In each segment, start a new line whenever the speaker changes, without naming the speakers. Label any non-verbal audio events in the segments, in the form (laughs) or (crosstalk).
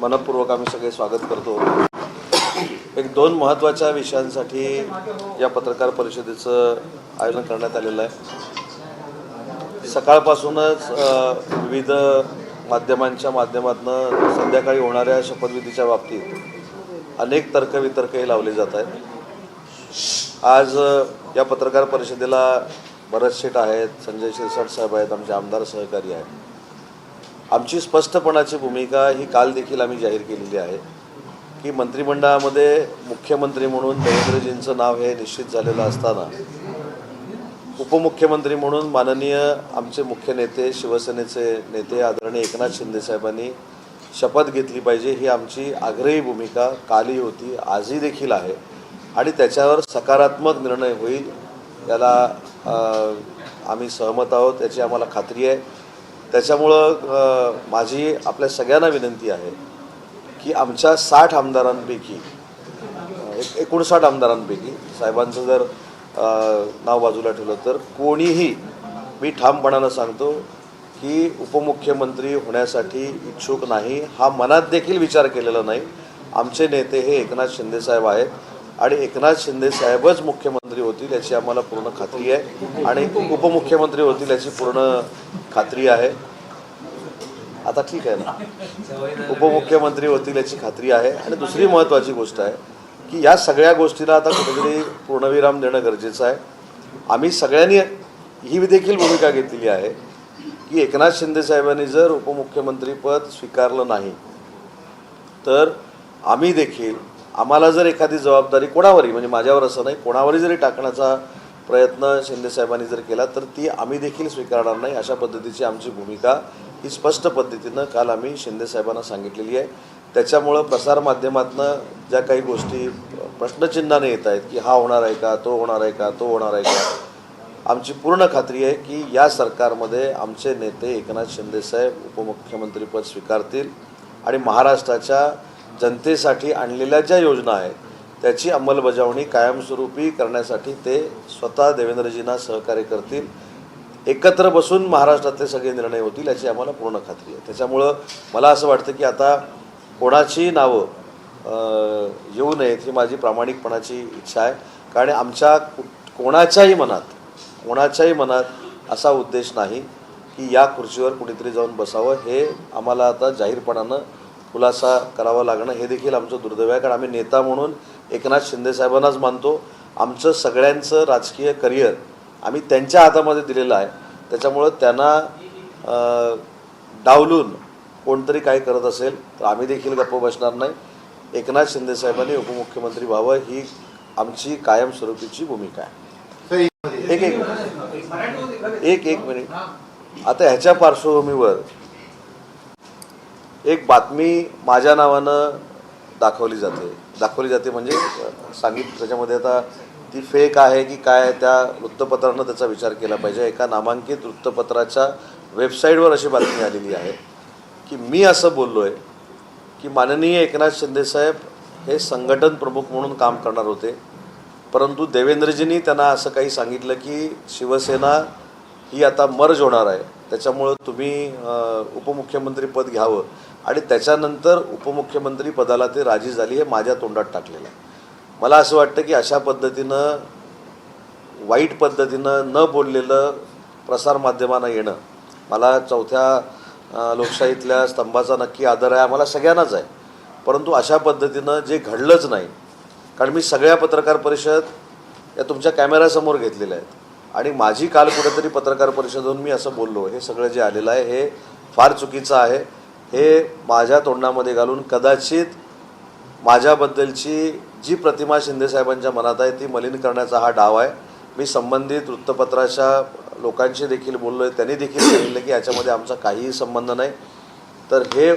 मनपूर्वक आम्ही सगळे स्वागत करतो. एक दोन महत्त्वाच्या विषयांसाठी या पत्रकार परिषदेचं आयोजन करण्यात आलेलं आहे. सकाळपासूनच विविध माध्यमांच्या माध्यमातून संध्याकाळी होणाऱ्या शपथविधीच्या बाबतीत अनेक तर्कवितर्कही लावले जात आहेत. आज या पत्रकार परिषदेला भरत शेठ आहेत संजय शिरसाट साहेब आहेत आमचे आमदार सहकारी आहेत. आमची स्पष्टपणाची भूमिका ही काल देखील आम्ही जाहीर केलेली आहे की मंत्रिमंडळामध्ये मुख्यमंत्री म्हणून देवेंद्रजींचं नाव हे निश्चित झालेलं असताना उपमुख्यमंत्री म्हणून माननीय आमचे मुख्य नेते शिवसेनेचे नेते आदरणीय एकनाथ शिंदे साहेबांनी शपथ घेतली पाहिजे. ही आमची आग्रही भूमिका कालही होती आजही देखील आहे आणि त्याच्यावर सकारात्मक निर्णय होईल याला आम्ही सहमत आहोत याची आम्हाला खात्री आहे. त्याच्यामुळं माझी आपल्या सगळ्यांना विनंती आहे की आमच्या साठ आमदारांपैकी एक एकोणसाठ आमदारांपैकी साहेबांचं जर नाव बाजूला ठेवलं तर कोणीही मी ठामपणानं सांगतो की उपमुख्यमंत्री होण्यासाठी इच्छुक नाही हा मनात देखील विचार केलेला नाही. आमचे नेते हे एकनाथ शिंदेसाहेब आहेत आणि एकनाथ शिंदे साहेबच मुख्यमंत्री होतील याची आम्हाला पूर्ण खात्री आहे आणि उपमुख्यमंत्री होतील याची पूर्ण खात्री आहे. आता ठीक आहे ना. उपमुख्यमंत्री होतील याची खात्री आहे. आणि दुसरी महत्त्वाची गोष्ट आहे की या सगळ्या गोष्टीला आता कुठेतरी पूर्णविराम देणं गरजेचं आहे. आम्ही सगळ्यांनी ही देखील भूमिका घेतलेली आहे की एकनाथ शिंदे साहेबांनी जर उपमुख्यमंत्रीपद स्वीकारलं नाही तर आम्ही देखील आम्हाला जर एखादी जबाबदारी कोणावरही म्हणजे माझ्यावर असं नाही कोणावरही जरी टाकण्याचा प्रयत्न शिंदे साहेबांनी जर केला तर ती आम्ही देखील स्वीकारणार नाही अशा पद्धतीची आमची भूमिका ही स्पष्ट पद्धतीनं काल आम्ही शिंदे साहेबांना सांगितलेली आहे. त्याच्यामुळं प्रसारमाध्यमातनं ज्या काही गोष्टी प्रश्नचिन्हाने येत आहेत की हा होणार आहे का तो होणार आहे का तो होणार आहे का आमची पूर्ण खात्री आहे की या सरकारमध्ये आमचे नेते एकनाथ शिंदेसाहेब उपमुख्यमंत्रीपद स्वीकारतील आणि महाराष्ट्राच्या जनतेसाठी आणलेल्या ज्या योजना आहेत त्याची अंमलबजावणी कायमस्वरूपी करण्यासाठी ते स्वतः देवेंद्रजींना सहकार्य करतील. एकत्र बसून महाराष्ट्रातले सगळे निर्णय होतील याची आम्हाला पूर्ण खात्री आहे. त्याच्यामुळं मला असं वाटतं की आता कोणाची नावं येऊ नयेत ही माझी प्रामाणिकपणाची इच्छा आहे. कारण आमच्या कोणाच्याही मनात कोणाच्याही मनात असा उद्देश नाही की या खुर्चीवर कुणीतरी जाऊन बसावं. हे आम्हाला आता जाहीरपणानं खुलासा करावा लागणं हे देखील आमचं दुर्दैव आहे. कारण आम्ही नेता म्हणून एकनाथ शिंदेसाहेबांनाच मानतो. आमचं सगळ्यांचं राजकीय करिअर आम्ही त्यांच्या हातामध्ये दिलेलं आहे. त्याच्यामुळं त्यांना डावलून कोणतरी काय करत असेल तर आम्ही देखील गप्प बसणार नाही. एकनाथ शिंदे साहेबांनी उपमुख्यमंत्री व्हावं ही आमची कायमस्वरूपीची भूमिका आहे. एक एक एक एक मिनिट. आता ह्याच्या पार्श्वभूमीवर एक बातमी माझ्या नावानं दाखवली जाते. दाखवली जाते म्हणजे सांगित त्याच्यामध्ये आता ती फेक आहे की काय त्या वृत्तपत्रानं त्याचा विचार केला पाहिजे. एका नामांकित वृत्तपत्राच्या वेबसाईटवर अशी बातमी आलेली आहे की मी असं बोललो आहे की माननीय एकनाथ शिंदेसाहेब हे संघटन प्रमुख म्हणून काम करणार होते. परंतु देवेंद्रजींनी त्यांना असं काही सांगितलं की शिवसेना ही आता मर्ज होणार आहे. त्याच्यामुळं तुम्ही उपमुख्यमंत्रीपद घ्यावं. आणि त्याच्यानंतर उपमुख्यमंत्री पदाला ते राजी झाली हे माझ्या तोंडात टाकलेलं आहे. मला असं वाटतं की अशा पद्धतीनं वाईट पद्धतीनं न बोललेलं प्रसारमाध्यमांना येणं मला चौथ्या लोकशाहीतल्या स्तंभाचा नक्की आदर आहे आम्हाला सगळ्यांनाच आहे. परंतु अशा पद्धतीनं जे घडलंच नाही कारण मी सगळ्या पत्रकार परिषद या तुमच्या कॅमेऱ्यासमोर घेतलेल्या आहेत. आणि माझी काल कुठेतरी पत्रकार परिषदेतून मी असं बोललो हे सगळं जे आलेलं आहे हे फार चुकीचं आहे. हे माझ्या तोंडामध्ये घालून कदाचित माझ्याबद्दलची जी प्रतिमा शिंदेसाहेबांच्या मनात आहे ती मलिन करण्याचा हा डाव आहे. मी संबंधित वृत्तपत्राच्या लोकांशी देखील बोललो आहे त्यांनी देखील सांगितलं की याच्यामध्ये आमचा काहीही संबंध नाही. तर हे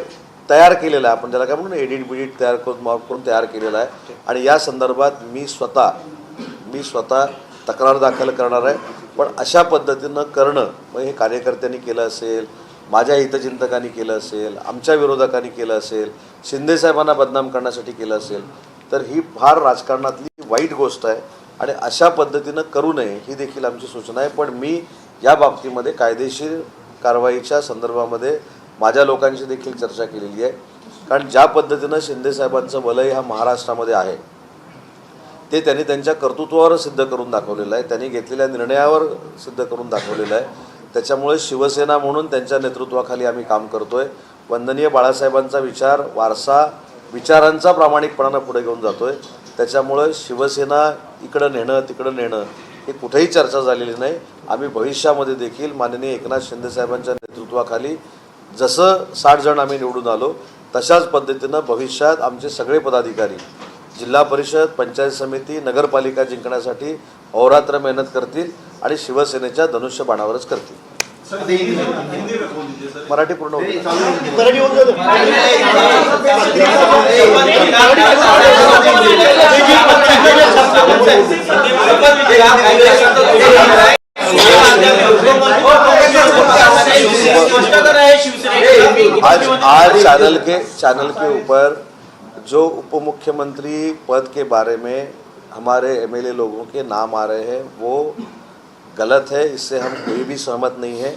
तयार केलेलं आहे आपण त्याला काय म्हणून एडिट बिडिट तयार करून माफ करून तयार केलेलं आहे. आणि या संदर्भात मी स्वतः मी स्वतः तक्रार दाखल करणार आहे. पण अशा पद्धतीनं करणं मग हे कार्यकर्त्यांनी केलं असेल माझ्या हितचिंतकांनी केलं असेल आमच्या विरोधकांनी केलं असेल शिंदेसाहेबांना बदनाम करण्यासाठी केलं असेल तर ही फार राजकारणातली वाईट गोष्ट आहे आणि अशा पद्धतीनं करू नये ही देखील आमची सूचना आहे. पण मी या बाबतीमध्ये कायदेशीर कारवाईच्या संदर्भामध्ये माझ्या लोकांशी देखील चर्चा केलेली आहे. कारण ज्या पद्धतीनं शिंदेसाहेबांचं वलय हा महाराष्ट्रामध्ये आहे ते त्यांनी त्यांच्या कर्तृत्वावर सिद्ध करून दाखवलेलं आहे. त्यांनी घेतलेल्या निर्णयावर सिद्ध करून दाखवलेलं आहे. त्याच्यामुळे शिवसेना म्हणून त्यांच्या नेतृत्वाखाली आम्ही काम करतोय. वंदनीय बाळासाहेबांचा विचार वारसा विचारांचा प्रामाणिकपणानं पुढे घेऊन जातोय. त्याच्यामुळं शिवसेना इकडं नेणं तिकडं नेणं ही कुठेही चर्चा झालेली नाही. आम्ही भविष्यामध्ये देखील माननीय एकनाथ शिंदेसाहेबांच्या नेतृत्वाखाली जसं साठ जण आम्ही निवडून आलो तशाच पद्धतीनं भविष्यात आमचे सगळे पदाधिकारी जिल्हा परिषद पंचायत समिती नगरपालिका जिंकण्यासाठी अहोरात्र मेहनत करतील आणि शिवसेनेच्या धनुष्यबाणावरच करतील. मराठी पूर्ण. आज आज चैनल के चैनल के ऊपर जो उप मुख्यमंत्री पद के बारे में हमारे एमएलए लोगों के नाम आ रहे हैं वो गलत है इससे हम कोई भी सहमत नहीं है।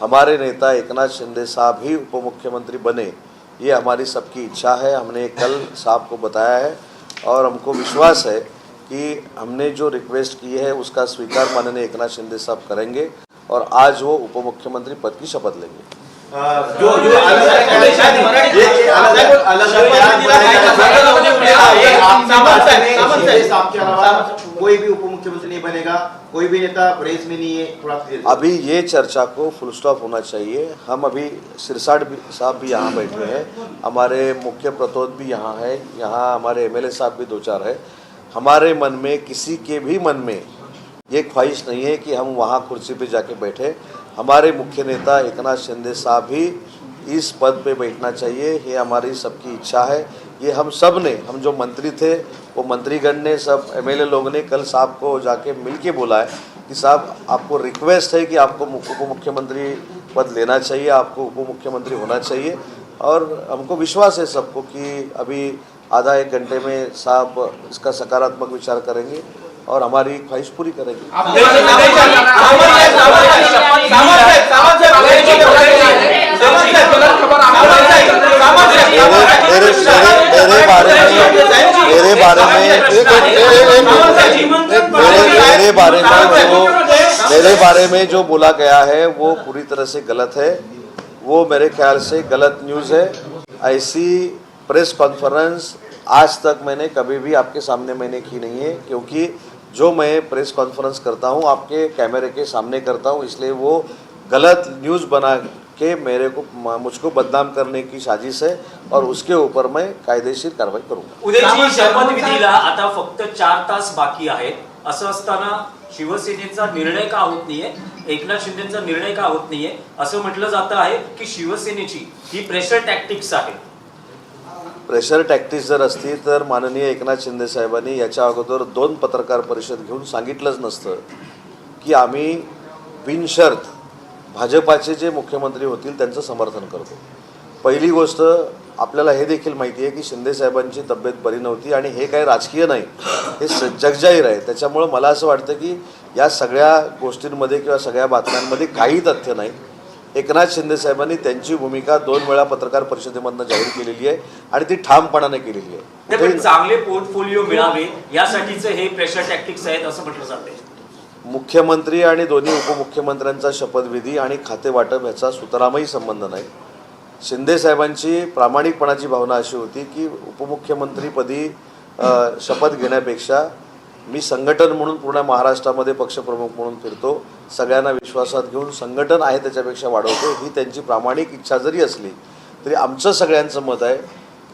हमारे नेता एकनाथ शिंदे साहब ही उप मुख्यमंत्री बने ये हमारी सबकी इच्छा है हमने कल साहब को बताया है और हमको विश्वास है कि हमने जो रिक्वेस्ट की है उसका स्वीकार माननीय एकनाथ शिंदे साहब करेंगे और आज वो उप मुख्यमंत्री पद की शपथ लेंगे।
जो जो आपके अलावा कोई भी उप मुख्यमंत्री नहीं बनेगा कोई भी नेता रेस में नहीं है थोड़ा
अभी ये चर्चा को फुल स्टॉप होना चाहिए। हम अभी सिरसाट साहब भी यहाँ बैठे हैं। हमारे मुख्य प्रतोद भी यहाँ है। यहाँ हमारे एमएलए साहब भी दो चार है। हमारे मन में किसी के भी मन में ये ख्वाहिश नहीं है कि हम वहाँ कुर्सी पे जाके बैठे। हमारे मुख्य नेता एकनाथ शिंदे साहब भी इस पद पे बैठना चाहिए। ये हमारी सबकी इच्छा है। ये हम सबने हम जो मंत्री थे वो मंत्रीगण ने सब एमएलए लोगों ने कल साहब को जाके मिल के बोला है कि साहब आपको रिक्वेस्ट है कि आपको उप मुख्यमंत्री पद लेना चाहिए आपको उप मुख्यमंत्री होना चाहिए और हमको विश्वास है सबको कि अभी आधा एक घंटे में साहब इसका सकारात्मक विचार करेंगे और हमारी ख्वाहिश पूरी करेंगे मेरे बारे में मेरे बारे में मेरे बारे में जो मेरे बारे में जो बोला गया है, वो पूरी तरह से गलत है। वो मेरे ख्याल से गलत न्यूज़ है ऐसी प्रेस कॉन्फ्रेंस आज तक मैंने कभी भी आपके सामने, मैंने की नहीं है, क्योंकि जो मैं प्रेस कॉन्फ्रेंस करता हूँ, आपके कैमरे के सामने करता हूँ, इसलिए वो गलत न्यूज़ बना के मेरे को मुझको बदनाम करने की साजिश है और उसके ऊपर मैं कायदेशीर कार्रवाई करूँगा।
उद्याची शपथविधीला आता फक्त चार तास बाकी आहेत. असं असताना शिवसेनेचा निर्णय का होत नाहीये? एकनाथ शिंदेचा निर्णय का होत नाहीये? असं म्हटलं जात आहे की शिवसेनेची ही प्रेशर टॅक्टिक्स आहे.
प्रेशर टॅक्टिक्स जर असती तर माननीय एकनाथ शिंदे साहेबांनी याच्या अगोदर दोन पत्रकार परिषद घेऊन सांगितलंच नसतं की आम्ही बिनशर्त भाजपाचे जे मुख्यमंत्री होतील त्यांचं समर्थन करतो. पहिली गोष्ट आपल्याला हे देखील माहिती आहे की शिंदे साहेबांची तब्येत बरी नव्हती आणि हे काही राजकीय नाही. हे स जगजाहीर आहे. त्याच्यामुळं मला असं वाटतं की या सगळ्या गोष्टींमध्ये किंवा सगळ्या बातम्यांमध्ये काही तथ्य नाही. एकनाथ शिंदे साहेबांनी त्यांची भूमिका दोन वेळा पत्रकार परिषदेमधनं जाहीर केलेली आहे आणि ती ठामपणाने केलेली आहे.
चांगले पोर्टफोलिओ मिळावे यासाठीच हे प्रेशर टॅक्टिक्स आहेत असं म्हटलं जाते
मुख्यमंत्री आणि दोन्ही उपमुख्यमंत्र्यांचा शपथविधी आणि खातेवाटप ह्याचा सुतरामही संबंध नाही. शिंदे साहेबांची प्रामाणिकपणाची भावना अशी होती की उपमुख्यमंत्रीपदी शपथ घेण्यापेक्षा मी संघटन म्हणून पूर्ण महाराष्ट्रामध्ये पक्षप्रमुख म्हणून फिरतो. सगळ्यांना विश्वासात घेऊन संघटन आहे त्याच्यापेक्षा वाढवतो. ही त्यांची प्रामाणिक इच्छा जरी असली तरी आमचं सगळ्यांचं मत आहे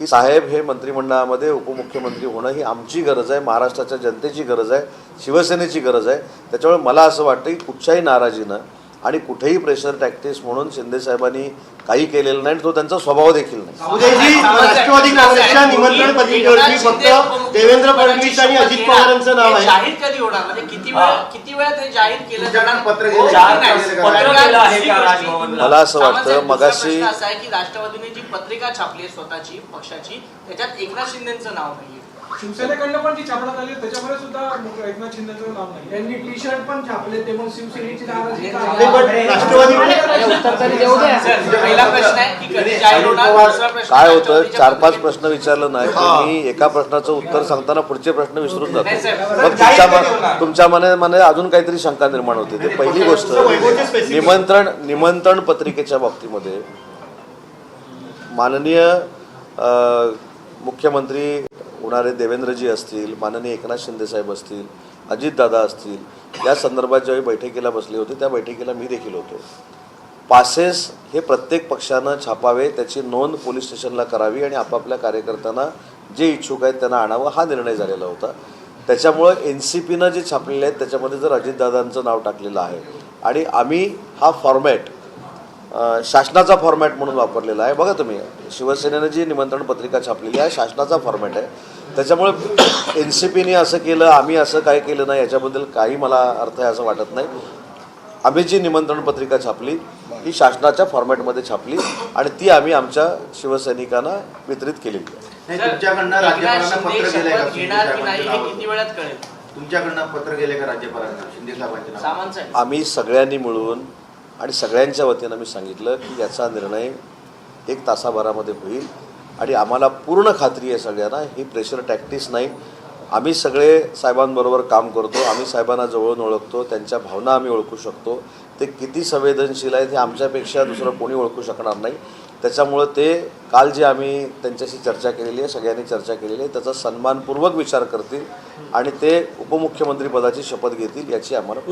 की साहेब हे मंत्रिमंडळामध्ये उपमुख्यमंत्री होणं ही आमची गरज आहे महाराष्ट्राच्या जनतेची गरज आहे शिवसेनेची गरज आहे. त्याच्यामुळे मला असं वाटतं की कुठच्याही नाराजीनं आणि कुठेही प्रेशर टॅक्टिक्स म्हणून शिंदे साहेबांनी काही केलेलं नाही आणि तो त्यांचा स्वभाव देखील नाही.
राष्ट्रवादी काँग्रेसच्या निमंत्रण पत्रिकेवरती फक्त देवेंद्र फडणवीस आणि अजित पवारांचं नाव आहे.
किती वेळ हे जाहीर केलं जाणार?
पत्र
हो, नाही.
पत्र आहे का राजभवनला?
मला असं वाटतं,
दुसरा
मगाशी-
प्रश्न असा आहे की राष्ट्रवादीने जी पत्रिका छापली आहे स्वतःची पक्षाची त्याच्यात एकनाथ शिंदेचं नाव नाहीये
शिवसेनेकडनं पण जी छापण्यात आली आहे, त्याच्यामध्ये सुद्धा एकनाथ शिंदेचं नाव नाही.
त्यांनी टी शर्ट पण छापले ते मग शिवसेनेची नाराजी
पण राष्ट्रवादी
उत्तर तरी देऊ द्या.
सर, पहिला प्रश्न आहे की कधी जाहीर होणार दुसरा प्रश्न
काय होतं?
राष्ट्रवादीच्या
चार पाच प्रश्न विचारलं नाही मी एका प्रश्नाचं उत्तर सांगताना पुढचे प्रश्न विसरून जातो.
नाही, साहेब.
मग तुमच्या मन- तुमच्या मने मने अजून काहीतरी शंका निर्माण होते. ते पहिली गोष्ट निमंत्रण निमंत्रण पत्रिकेच्या बाबतीमध्ये माननीय अ, मुख्यमंत्री होणारे देवेंद्रजी असतील माननीय एकनाथ शिंदेसाहेब असतील अजितदादा असतील या संदर्भात ज्यावेळी बैठकीला बसले होते त्या बैठकीला मी देखील होतो. पासेस हे प्रत्येक पक्षानं छापावे त्याची नोंद पोलीस स्टेशनला करावी आणि आपापल्या कार्यकर्त्यांना जे इच्छुक आहेत त्यांना आणावं हा निर्णय झालेला होता. त्याच्यामुळं एन सी पीनं जे छापलेले आहेत त्याच्यामध्ये जर अजितदादांचं नाव टाकलेलं आहे आणि आम्ही हा फॉर्मॅट शासनाचा फॉर्मॅट म्हणून वापरलेला आहे. बघा तुम्ही शिवसेनेनं जी निमंत्रण पत्रिका छापलेली आहे शासनाचा फॉर्मॅट आहे. त्याच्यामुळे एन सी पीने असं केलं आम्ही असं काय केलं नाही याच्याबद्दल काही मला अर्थ आहे असं वाटत नाही. आम्ही जी निमंत्रण पत्रिका छापली ही शासनाच्या फॉर्मॅटमध्ये छापली आणि ती आम्ही आमच्या शिवसैनिकांना वितरित केलेली आहे.
नाही, तुमच्याकडनं
एकनाथ
राज्यपालांना
शिंदे
पत्र गेलंय का
शपथ घेणार की नाही
साहेबांच्या
किती
नावावर?
वेळात कळेल?
तुमच्याकडनं पत्र गेले का राज्यपालांना शिंदे साहेबांच्या
आम्ही सगळ्यांनी मिळून आणि सगळ्यांच्या वतीनं मी सांगितलं की याचा निर्णय एक तासाभरामध्ये होईल. आणि आम्हाला पूर्ण खात्री आहे सगळ्यांना ही प्रेशर टॅक्टिस नाही. आम्ही सगळे साहेबांबरोबर काम करतो आम्ही साहेबांना जवळून ओळखतो त्यांच्या भावना आम्ही ओळखू शकतो. ते किती संवेदनशील आहेत हे आमच्यापेक्षा दुसरं कोणी ओळखू शकणार नाही. त्याच्यामुळं ते काल जे आम्ही त्यांच्याशी चर्चा केलेली आहे सगळ्यांनी चर्चा केलेली आहे त्याचा सन्मानपूर्वक विचार करतील आणि ते उपमुख्यमंत्री पदाची शपथ घेतील याची आम्हाला
है?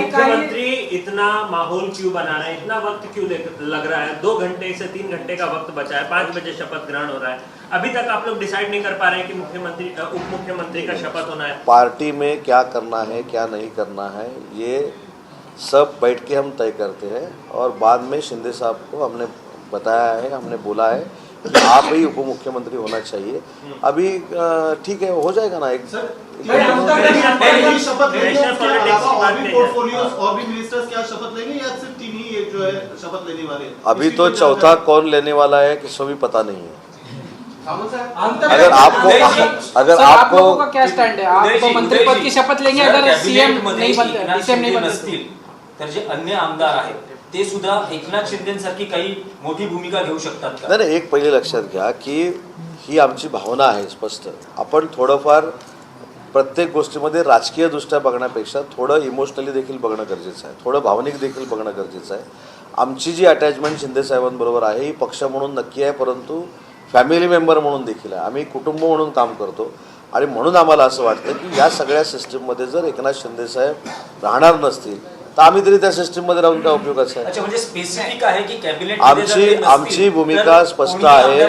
मुख्यमंत्री इतना माहौल क्यों बनाना है? इतना वक्त क्यों लग रहा है? दो घंटे से तीन घंटे का वक्त बचा है पाँच बजे शपथ ग्रहण हो रहा है। अभी तक आप लोग डिसाइड नहीं कर पा रहे हैं कि मुख्यमंत्री उप मुख्यमंत्री का शपथ होना है।
पार्टी में क्या करना है क्या नहीं करना है ये सब बैठ के हम तय करते हैं और बाद में शिंदे साहब को हमने बताया है हमने बोला है कि आप ही उप मुख्यमंत्री होना चाहिए। अभी अ, ठीक है हो जाएगा ना एक?
नहीं, हम तो
नहीं,
नहीं-
नहीं,
नहीं,
शपथ लेंगे,
नेशनल
उसके
पॉलिटिक्स
अलावा
और
बात
भी
नहीं है।
पोर्टफोलियोज और भी मिनिस्टर्स क्या शपथ लेंगे या सिर्फ तीन ही एक जो है शपथ लेने वाले? हैं?
अभी
इसकी
तो
कोई
चौथा
जानकारी-
कौन लेने वाला है किसको भी पता नहीं है।
हम तो
अगर आपको
उदय जी,
अगर
सर, आप
आपको
लोगों का क्या स्टैंड है?
उदय
आप
जी,
मंत्री
उदय
पद
जी,
की शपथ लेंगे
जर
अगर सीएम
कॅबिनेटमध्ये
नहीं बनते
एकनाथ
डीसीएम नहीं
शिंदे
बनते
नसतील तर जे अन्य आमदार आहेत ते सुद्धा एकनाथ शिंदेसारखी काही मोठी भूमिका घेऊ शकतात का?
नाही नाही एक पहिले लक्षात घ्या की ही आमची भावना आहे स्पष्ट. आपण थोडंफार प्रत्येक गोष्टीमध्ये राजकीय दृष्ट्या बघण्यापेक्षा थोडं इमोशनली देखील बघणं गरजेचं आहे. थोडं भावनिक देखील बघणं गरजेचं आहे. आमची जी अटॅचमेंट शिंदेसाहेबांबरोबर आहे ही पक्ष म्हणून नक्की आहे परंतु फॅमिली मेंबर म्हणून देखील आहे. आम्ही कुटुंब म्हणून काम करतो आणि म्हणून आम्हाला असं वाटतं की या सगळ्या सिस्टीममध्ये जर एकनाथ शिंदेसाहेब राहणार नसतील तर आम्ही तरी त्या सिस्टीममध्ये राहून काय उपयोगाचं आहे?
अच्छा म्हणजे स्पेसिफिक आहे की कॅबिनेट
आमची आमची भूमिका स्पष्ट आहे.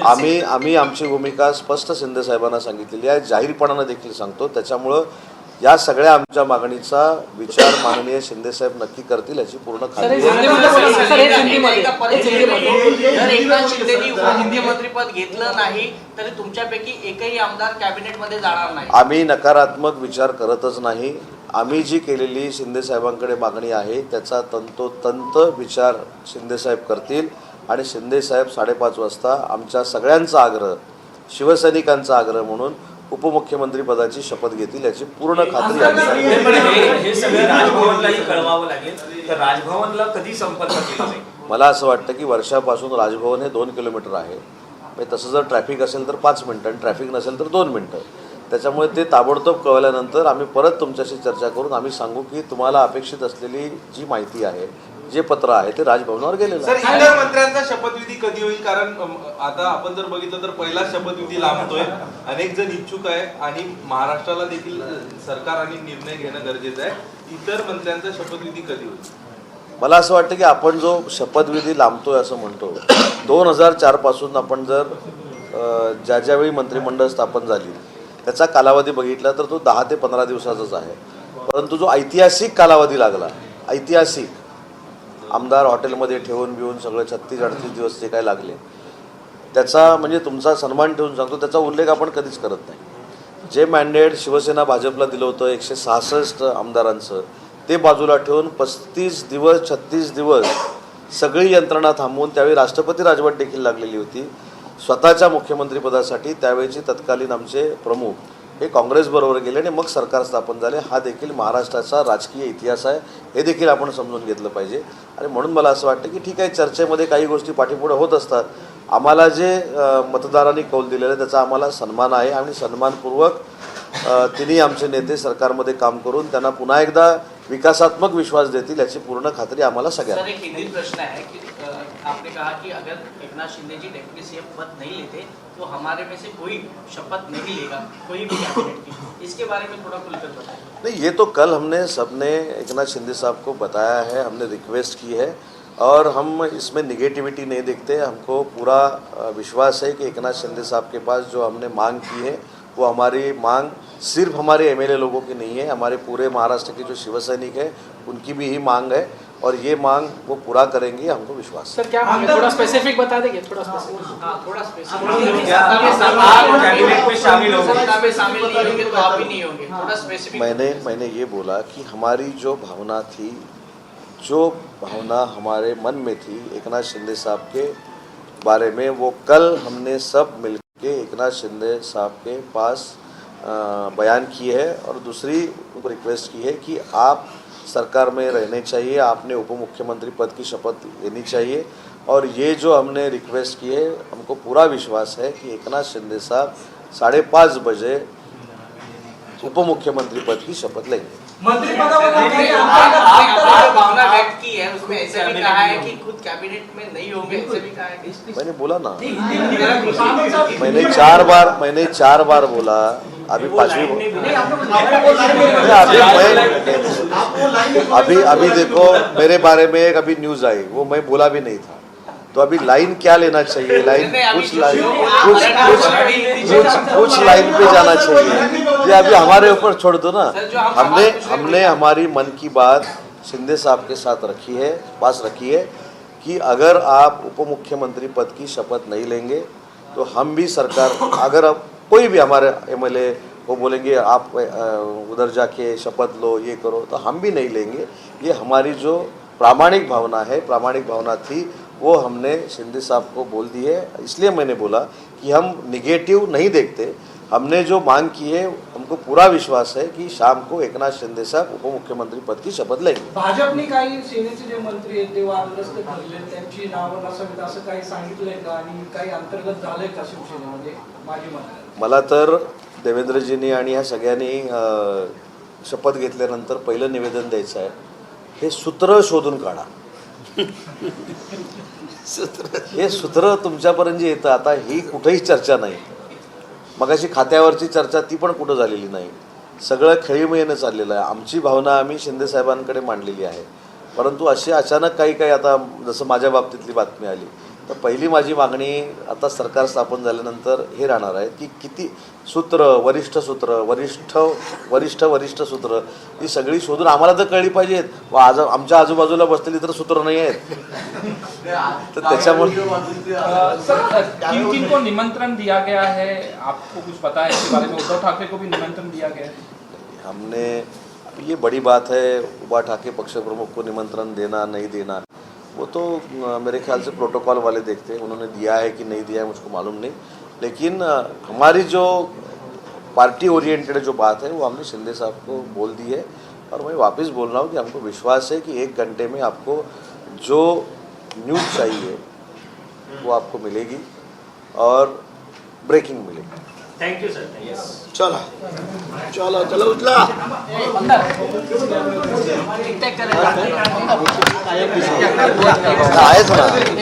आम्ही आम्ही आमची भूमिका स्पष्ट शिंदे साहेबांना सांगितलेली आहे. जाहीरपणानं देखील सांगतो. त्याच्यामुळं या सगळ्या आमच्या मागणीचा विचार माननीय शिंदे साहेब नक्की करतील याची पूर्ण खात्री आहे.
हिंदीमध्ये बोला. ना, सर हिंदीमध्ये
एका
हिंदीमध्ये
परिस्थितीमध्ये जर एकनाथ शिंदेनी उपमुख्यमंत्री पद घेतलं नाही तरी तुमच्यापैकी एकही आमदार कॅबिनेटमध्ये जाणार नाही.
आम्ही नकारात्मक विचार करतच नाही. आम्ही जी केलेली शिंदे साहेबांकडे मागणी आहे त्याचा तंतोतंत विचार शिंदे साहेब करतील. आणि शिंदे साहेब साडेपाच वाजता आमच्या सगळ्यांचा आग्रह शिवसैनिकांचा आग्रह म्हणून उपमुख्यमंत्री पदाची शपथ घेतील याची पूर्ण खात्री
हे हे जाईल?
मला असं वाटतं की वर्षापासून राजभवन हे दोन किलोमीटर आहे. म्हणजे तसं जर ट्रॅफिक असेल तर पाच मिनटं आणि ट्रॅफिक नसेल तर दोन मिनटं. त्याच्यामुळे ते ताबडतोब कळवल्यानंतर आम्ही परत तुमच्याशी चर्चा करून आम्ही सांगू की तुम्हाला अपेक्षित असलेली जी माहिती आहे जे पत्र आहे ते राजभवनावर गेलेलं
सर इतर मंत्र्यांचा शपथविधी कधी होईल? कारण आता आपण जर बघितलं तर पहिला शपथविधी लांबतोय. अनेक जण इच्छुक आहे आणि महाराष्ट्राला देखील सरकार आणि निर्णय घेणं गरजेचं आहे. इतर मंत्र्यांचा शपथविधी कधी होईल?
मला असं वाटतं की आपण जो शपथविधी लांबतोय असं म्हणतो दोन हजार चारपासून आपण जर ज्या ज्यावेळी मंत्रिमंडळ स्थापन झाली त्याचा कालावधी बघितला तर तो दहा ते पंधरा दिवसाचाच आहे. परंतु जो ऐतिहासिक कालावधी लागला ऐतिहासिक आमदार हॉटेलमध्ये ठेवून बिवून सगळं छत्तीस अडतीस दिवस जे काय लागले त्याचा म्हणजे तुमचा सन्मान ठेवून सांगतो त्याचा उल्लेख आपण कधीच करत नाही. जे मॅन्डेट शिवसेना भाजपला दिलं होतं एकशे सहासष्ट आमदारांचं ते बाजूला ठेवून पस्तीस दिवस छत्तीस दिवस सगळी यंत्रणा थांबवून त्यावेळी राष्ट्रपती राजवट देखील लागलेली होती. स्वतःच्या मुख्यमंत्रीपदासाठी त्यावेळेचे तत्कालीन आमचे प्रमुख हे काँग्रेसबरोबर गेले आणि मग सरकार स्थापन झाले. हा देखील महाराष्ट्राचा राजकीय इतिहास आहे. हे देखील आपण समजून घेतलं पाहिजे. आणि म्हणून मला असं वाटतं की ठीक आहे चर्चेमध्ये काही गोष्टी पाठीपुढे होत असतात. आम्हाला जे मतदारांनी कौल दिलेलं आहे त्याचा आम्हाला सन्मान आहे. आणि सन्मानपूर्वक तिन्ही आमचे नेते सरकारमध्ये काम करून त्यांना पुन्हा एकदा विकासात्मक विश्वास देतील याची पूर्ण खात्री आम्हाला
सर
सगळ्यांना
एक हिंदी प्रश्न है कि अ, आपने कहा कि अगर एकनाथ शिंदे जी डेप्यूटी सीएम पद नहीं लेते तो हमारे में से कोई शपथ नहीं लेगा कोई भी कैबिनेट की। इसके बारे में थोड़ा खुलकर बताएँ।
नहीं ये तो कल हमने सबने एकनाथ शिंदे साहब को बताया है हमने रिक्वेस्ट की है और हम इसमें निगेटिविटी नहीं देखते हमको पूरा अ, विश्वास है कि एकनाथ शिंदे साहब के पास जो हमने मांग की है वो हमारी मांग सिर्फ़ हमारे एमएलए लोगों की नहीं है हमारे पूरे महाराष्ट्र के जो शिवसैनिक हैं उनकी भी यही मांग है और ये मांग वो पूरा करेंगे हमको विश्वास
सर क्या मांगे थोड़ा स्पेसिफिक बता देंगे? थोड़ा स्पेसिफिक
हाँ थोड़ा
क्या आप कैबिनेट में शामिल होंगे?
सत्ता में शामिल नहीं होंगे तो आप भी नहीं होंगे। थोड़ा स्पेसिफिक
मैंने मैंने ये बोला कि हमारी जो भावना थी जो भावना हमारे मन में थी एकनाथ शिंदे साहब के बारे में वो कल हमने सब मिलके एकनाथ शिंदे साहब के पास बयान किए है और दूसरी उनको रिक्वेस्ट की है कि आप सरकार में रहने चाहिए आपने उप मुख्यमंत्री पद की शपथ लेनी चाहिए। और ये जो हमने रिक्वेस्ट की है हमको पूरा विश्वास है कि एकनाथ शिंदे साहब साढ़े पाँच बजे उप मुख्यमंत्री पद की शपथ लेंगे।
आपने जो भावना व्यक्त की है उसमें ऐसे भी कहा है कि खुद कैबिनेट में नहीं होंगे ऐसे भी कहा है।
मैंने बोला ना। मैंने चार बार मैंने चार बार बोला। अभी पांचवी अभी मैं अभी अभी देखो मेरे बारे में एक अभी न्यूज़ आई। वो मैं बोला भी नहीं था। तो अभी लाइन क्या लेना चाहिए? लाइन कुछ लाइन कुछ कुछ कुछ लाइन पे जाना चाहिए। ये अभी हमारे ऊपर छोड़ दो ना। हमने हमने हमारी मन की बात शिंदे साहब के साथ रखी है पास रखी है कि अगर आप उप मुख्यमंत्री पद की शपथ नहीं लेंगे तो हम भी सरकार अगर अब कोई भी हमारे एमएलए वो बोलेंगे आप उधर जाके शपथ लो ये करो तो हम भी नहीं लेंगे। ये हमारी जो प्रामाणिक भावना है प्रामाणिक भावना थी वो हमने शिंदे साहब को बोल दी है। इसलिए मैंने बोला कि हम निगेटिव नहीं देखते। हमने जो मांग की है हमको पूरा विश्वास है कि शाम को एकनाथ शिंदे साहब उप मुख्यमंत्री पद की शपथ लेंगे।
भाजपने काही सेनेचे जे मंत्री आहेत ते वादग्रस्त ठरले त्यांची नावं नसावीत असं काही सांगितलंय का? आणि काही अंतर्गत झालंय का शिवसेनेमध्ये मंत्री
मला तर देवेंद्रजींनी आणि ह्या सगळ्यांनी शपथ घेतल्यानंतर पहिलं निवेदन द्यायचं आहे हे सूत्र शोधून काढा. (laughs) हे सूत्र तुमच्यापर्यंत जे येतं. आता ही कुठेही चर्चा नाही. मगाशी खात्यावरची चर्चा ती पण कुठं झालेली नाही. सगळं खेळीमेळीनं चाललेलं आहे. आमची भावना आम्ही शिंदेसाहेबांकडे मांडलेली आहे. परंतु अशी अचानक काही काही आता जसं माझ्या बाबतीतली बातमी आली तर पहिली माझी मागणी आता सरकार स्थापन झाल्यानंतर हे राहणार आहे की किती सूत्र वरिष्ठ सूत्र वरिष्ठ वरिष्ठ वरिष्ठ सूत्र ही सगळी शोधून आम्हाला तर कळली पाहिजेत. व आज आमच्या आजूबाजूला बसलेली तर सूत्र नाही आहेत. तर त्याच्यामुळे
निमंत्रण दिया गया है? आपको कुछ पता है इसके बारे में? उद्धव ठाकरे को भी निमंत्रण दिया गया है।
हमने ये बड़ी बात है उबा ठाके पक्ष प्रमुख को निमंत्रण देना नहीं देना। वो तो मेरे ख्याल से प्रोटोकॉल वाले देखते हैं। उन्होंने दिया है कि नहीं दिया है मुझको मालूम नहीं। लेकिन हमारी जो पार्टी ओरिएंटेड जो बात है वो हमने शिंदे साहब को बोल दी है। और मैं वापस बोल रहा हूँ कि हमको विश्वास है कि एक घंटे में आपको जो न्यूज़ चाहिए वो आपको मिलेगी और ब्रेकिंग मिलेगी।
थैंक यू सर
चलो। चलो चलो
करायला
आहेच ना?